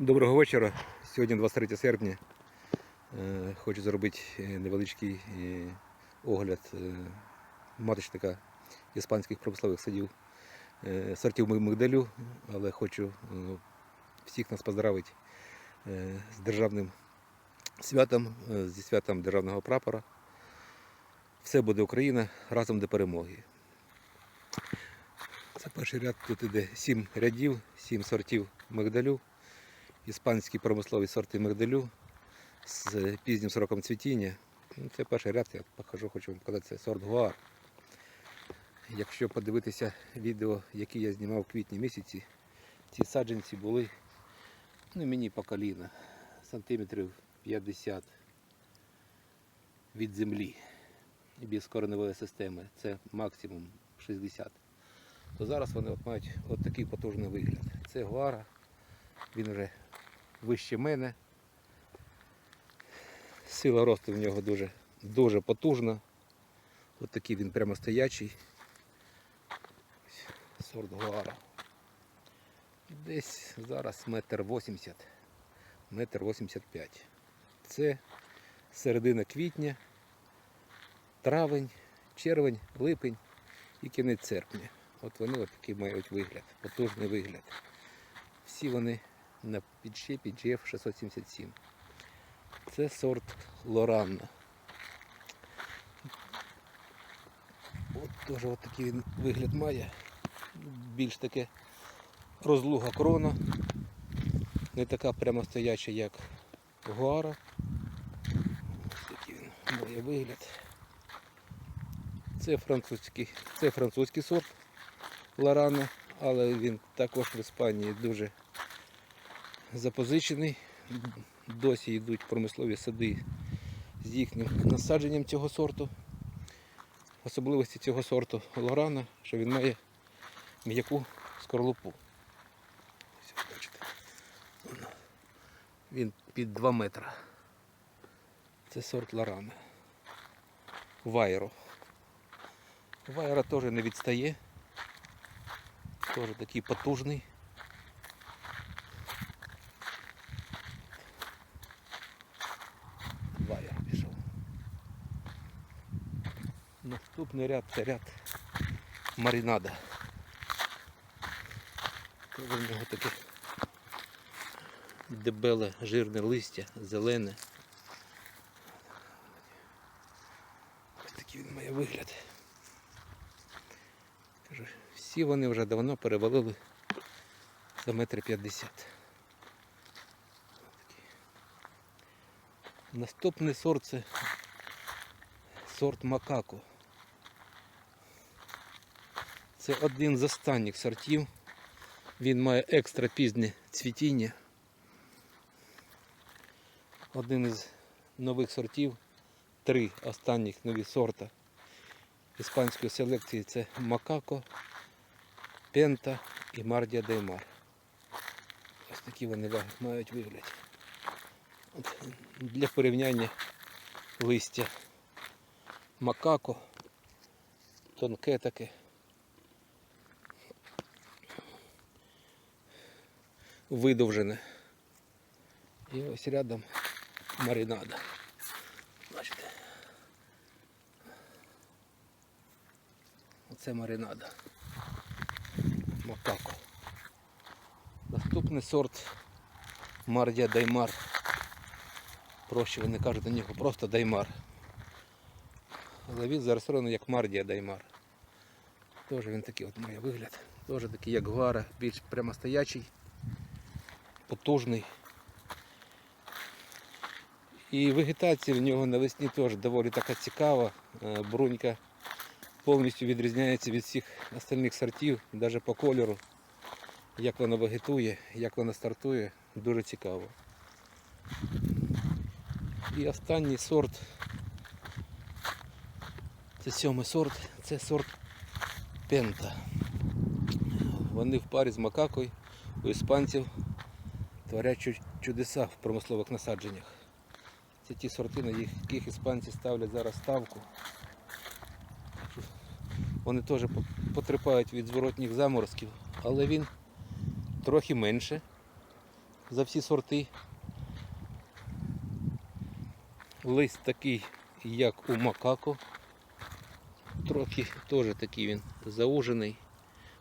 Доброго вечора. Сьогодні 23 серпня. Е, Хочу зробити е, невеличкий е, огляд маточника іспанських промислових садів сортів мигдалю, але хочу всіх нас поздравити з державним святом, зі святом державного прапора. Все буде Україна разом до перемоги. Це перший ряд, тут іде сім рядів, сім сортів мигдалю іспанські промислові сорти мигдалю з пізнім сроком цвітіння. Ну, Це перший ряд, я покажу, хочу вам показати, це сорт Гуар. Якщо подивитися відео, які я знімав в квітні місяці, ці саджанці були ну, мені по коліна, сантиметрів 50 від землі без кореневої системи. Це максимум 60. То зараз вони от мають от такий потужний вигляд. Це гуара, він вже вище мене. Сила росту в нього дуже, дуже потужна. Ось такий він прямо стоячий. Сорт Гуара. Десь зараз метр вісімдесят, метр вісімдесят п'ять. Це середина квітня, травень, червень, липень і кінець серпня. От вони от такий мають вигляд, потужний вигляд. Всі вони на підщепі GF677. Це сорт Лоранна. От теж от такий він вигляд має. Більш таке розлуга крона. Не така прямо стояча, як Гуара. Ось такий він має вигляд. Це французький, це французький сорт Лорана, але він також в Іспанії дуже запозичений. Досі йдуть промислові сади з їхнім насадженням цього сорту. Особливості цього сорту Лорана, що він має м'яку скорлупу. Він під 2 метри. Це сорт Лорана. Вайро. Вайра теж не відстає. Теж такий потужний. Наступний ряд це ряд маринада. Теж в нього таке дебеле жирне листя, зелене. Ось такий він має вигляд. Кажу, всі вони вже давно перевалили за метр п'ятдесят. Наступний сорт це сорт Макако. Це один з останніх сортів. Він має екстра пізнє цвітіння. Один із нових сортів. Три останніх нові сорта іспанської селекції це Макако, Пента і Мардія Деймар. Ось такі вони мають вигляд. От для порівняння листя макако, тонке таке. Видовжене. І ось рядом маринада. Бачите. Оце маринада. Макако. Наступний сорт Мардія Даймар. Проще вони кажуть на нього просто Даймар. Але він зареєстрований як Мардія Даймар. Теж він такий от має вигляд. Теж такий як Гуара, більш прямостоячий, потужний. І вегетація в нього навесні теж доволі така цікава. Е, Брунька повністю відрізняється від всіх остальних сортів, навіть по кольору. Як вона вегетує, як вона стартує, дуже цікаво. І останній сорт. Це сьомий сорт, це сорт пента. Вони в парі з макакою у іспанців творять чудеса в промислових насадженнях. Це ті сорти, на яких іспанці ставлять зараз ставку. Вони теж потерпають від зворотніх заморозків, але він трохи менше, за всі сорти. Лист такий, як у макако. Трохи теж такий він заужений,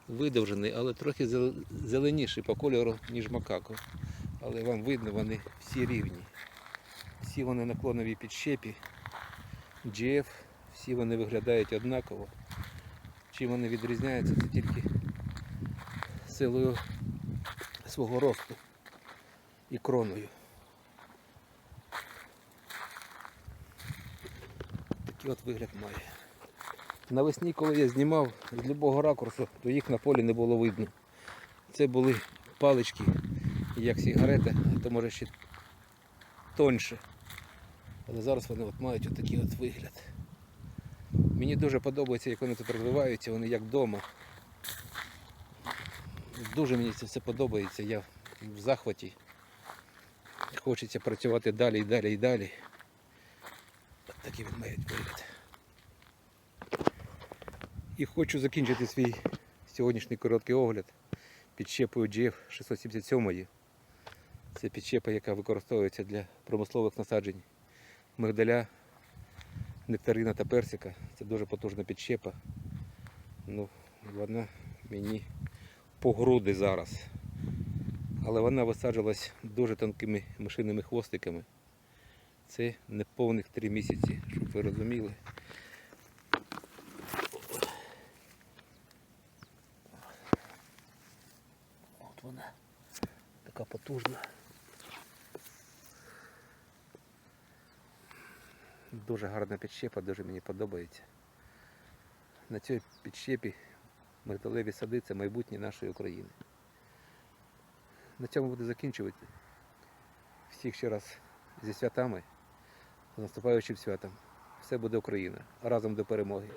видовжений, але трохи зеленіший по кольору, ніж макако. Але вам видно, вони всі рівні. Всі вони наклонові підщепі. GF, всі вони виглядають однаково. Чим вони відрізняються, це тільки силою свого росту і кроною. Такий от вигляд має. Навесні, коли я знімав з будь-якого ракурсу, то їх на полі не було видно. Це були палички, як сигарета, а то може ще тоньше. Але зараз вони от мають отакий от вигляд. Мені дуже подобається, як вони тут розвиваються, вони як вдома. Дуже мені це все подобається, я в захваті. Хочеться працювати далі і далі і далі. От такий він мають вигляд. І хочу закінчити свій сьогоднішній короткий огляд підщепою GF 677. Це підщепа, яка використовується для промислових насаджень мигдаля, нектарина та персика. Це дуже потужна підщепа. Ну, вона мені по груди зараз. Але вона висаджувалась дуже тонкими мишиними хвостиками. Це неповних три місяці, щоб ви розуміли. От вона така потужна. Дуже гарна підщепа, дуже мені подобається. На цій підщепі мигдалеві сади це майбутнє нашої України. На цьому буду закінчувати. Всіх ще раз зі святами, з наступаючим святом. Все буде Україна. Разом до перемоги.